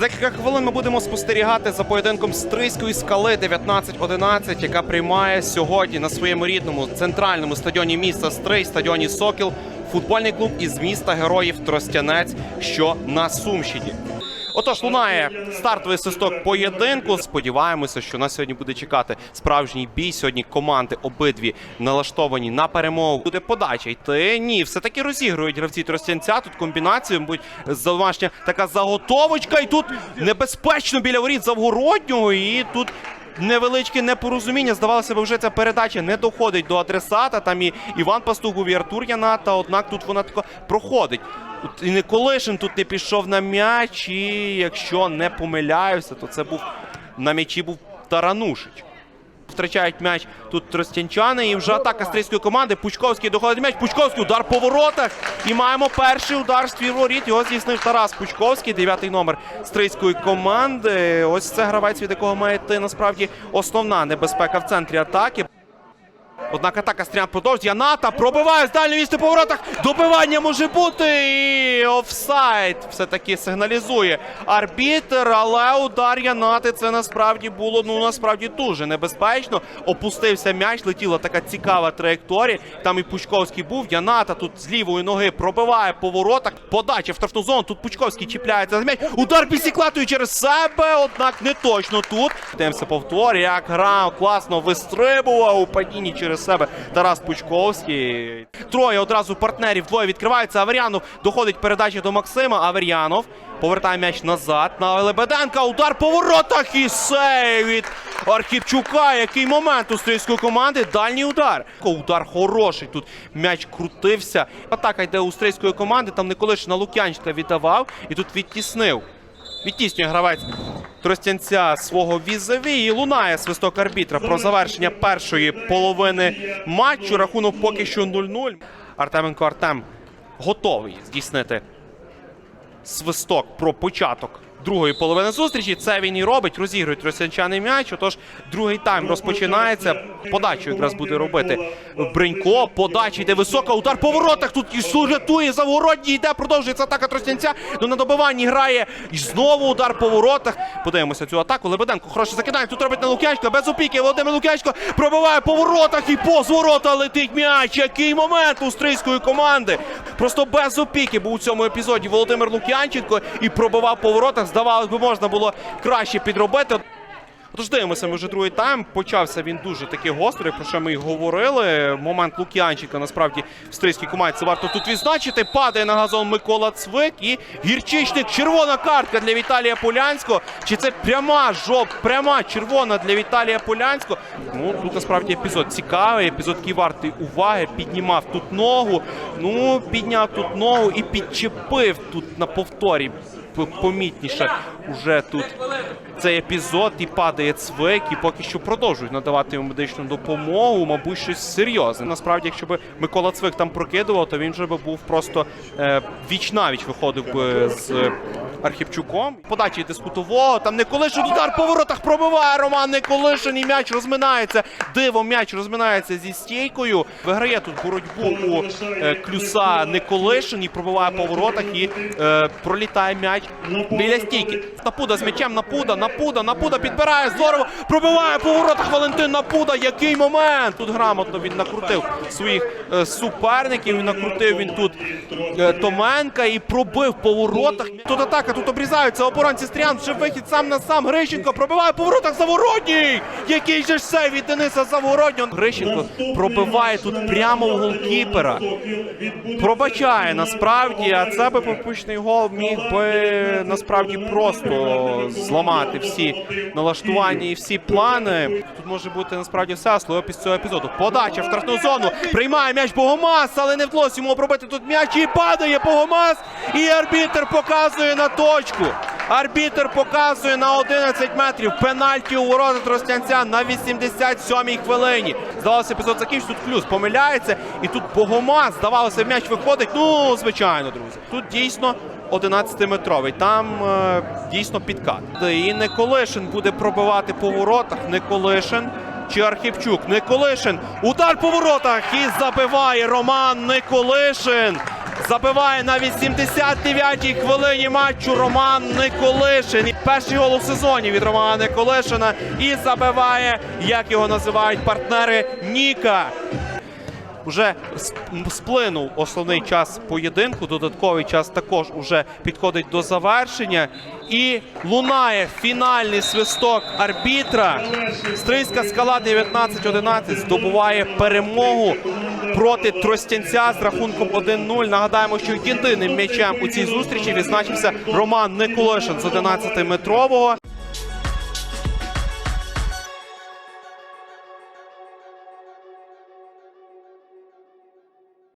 декілька хвилин ми будемо спостерігати за поєдинком Стрийської скали 19-11, яка приймає сьогодні на своєму рідному центральному стадіоні міста Стрий, стадіоні Сокіл, футбольний клуб із міста Героїв Тростянець, що на Сумщині. Отож, лунає стартовий свисток поєдинку. Сподіваємося, що нас сьогодні буде чекати справжній бій. Сьогодні команди обидві налаштовані на перемогу. Буде подача йти. Ні, все таки розігрують гравці Тростянця. Тут комбінацію, мабуть, домашня така заготовочка. І тут небезпечно біля воріт Завгороднього. І тут невеличке непорозуміння. Здавалося б, вже ця передача не доходить до адресата. Там і Іван Пастугов, і Артур Яната. Однак тут вона тако проходить. І Николишин тут не пішов на м'яч, і якщо не помиляюся, то це був на м'ячі був Таранушич. Втрачають м'яч тут тростянчани. І вже атака стрийської команди. Пучковський доходить м'яч. Пучковський удар по воротах. І маємо перший удар з воріт. Його здійснив Тарас Пучковський, дев'ятий номер стрийської команди. Ось це гравець, від якого має йти насправді основна небезпека в центрі атаки. Однак атака стрілян продовжує. Яната пробиває з дальньої місця по. Добивання може бути. І офсайд все-таки сигналізує арбітер. Але удар Янати це насправді було ну насправді дуже небезпечно. Опустився м'яч, летіла така цікава траєкторія. Там і Пучковський був. Яната тут з лівої ноги пробиває по воротах. Подача в штрафну зону. Тут Пучковський чіпляється за м'яч. Удар бісіклатою через себе. Однак не точно тут. Дивимося повтор. Як грав класно вистрибував у падінні через себе Тарас Пучковський. Троє одразу партнерів. Двоє відкриваються. Аверянов доходить передача до Максима. Аверянов повертає м'яч назад на Лебеденка. Удар по воротах і сейв від Архіпчука. Який момент у стрільської команди. Дальній удар. Удар хороший. Тут м'яч крутився. Атака йде у стрільської команди. Там Николиш на Лук'янчика віддавав і тут відтіснив. Відтіснює гравець Тростянця свого візаві і лунає свисток арбітра про завершення першої половини матчу. Рахунок поки що 0-0. Артеменко Артем готовий здійснити свисток про початок другої половини зустрічі. Це він і робить. Розігрують росіянчани м'яч. Отож, другий тайм розпочинається. Подачу якраз буде робити Бринько. Подача йде висока. Удар по воротах. Тут і рятує Завгородній. Йде, продовжується атака Тростянця. Ну на добиванні грає. І знову удар по воротах. Подивимося цю атаку. Лебеденко хороше закидання. Тут робить на Лук'янчика. Без опіки. Володимир Лук'янчко пробиває по воротах. І повз ворота летить м'яч. Який момент у команди. Просто без опіки був у цьому епізоді Володимир Лук'янченко і пробивав по воротах. Здавалось би, можна було краще підробити. Отож, дивимося, ми вже другий тайм. Почався він дуже таки гострий, про що ми й говорили. Момент Лук'янчика насправді в стрийській команді це варто тут відзначити. Падає на газон Микола Цвик і гірчичник. Червона картка для Віталія Полянського. Чи це пряма жоп, пряма червона для Віталія Полянського? Ну тут насправді епізод цікавий. Епізод який вартий уваги. Піднімав тут ногу. Ну підняв тут ногу і підчепив тут на повторі. Помітніше уже тут цей епізод і падає цвик, і поки що продовжують надавати йому медичну допомогу. Мабуть, щось серйозне. Насправді, якщо б Микола Цвик там прокидував, то він вже би був просто е, віч навіч виходив би з Архіпчуком. Подачі кутового. Там Николишин удар по воротах пробиває Роман Николишин. І м'яч розминається. Диво, м'яч розминається зі стійкою. Виграє тут боротьбу у е, клюса Николишин і пробиває по воротах і е, пролітає м'яч біля стійки. Напуда з м'ячем Напуда, Напуда, Напуда підбирає здорово. Пробиває по воротах Валентин Напуда. Який момент! Тут грамотно він накрутив своїх е, суперників. Накрутив він тут е, Томенка і пробив по воротах. Тут атака, тут обрізаються оборонці Стріян. Вже вихід сам на сам. Грищенко пробиває по воротах Завгородній! Який же ж сей від Дениса Завгороднього. Грищенко пробиває тут прямо у голкіпера. Пробачає насправді, а це би пропущений гол міг би насправді просто зламати всі налаштування і всі плани. Тут може бути насправді все слово після цього епізоду. Подача в штрафну зону. Приймає м'яч Богомаз, але не вдалося йому обробити тут м'яч і падає Богомаз. І арбітер показує на точку. Арбітер показує на 11 метрів пенальті у ворота Тростянця на 87-й хвилині. Здавалося, епізод закінчиться. Тут Клюс помиляється. І тут Богомаз, здавалося, м'яч виходить. Ну, звичайно, друзі. Тут дійсно 11-метровий. Там е, дійсно підкат. І Николишин буде пробивати по воротах. Николишин. Чи Архівчук? Николишин. Удар по воротах і забиває Роман Николишин. Забиває на 89-й хвилині матчу Роман Николишин. Перший гол у сезоні від Романа Николишина. І забиває, як його називають партнери, Ніка. Уже сплинув основний час поєдинку. Додатковий час також уже підходить до завершення. І лунає фінальний свисток арбітра. Стрийська скала 19-11 здобуває перемогу проти Тростянця з рахунком 1-0. Нагадаємо, що єдиним м'ячем у цій зустрічі відзначився Роман Николишин з 11-метрового.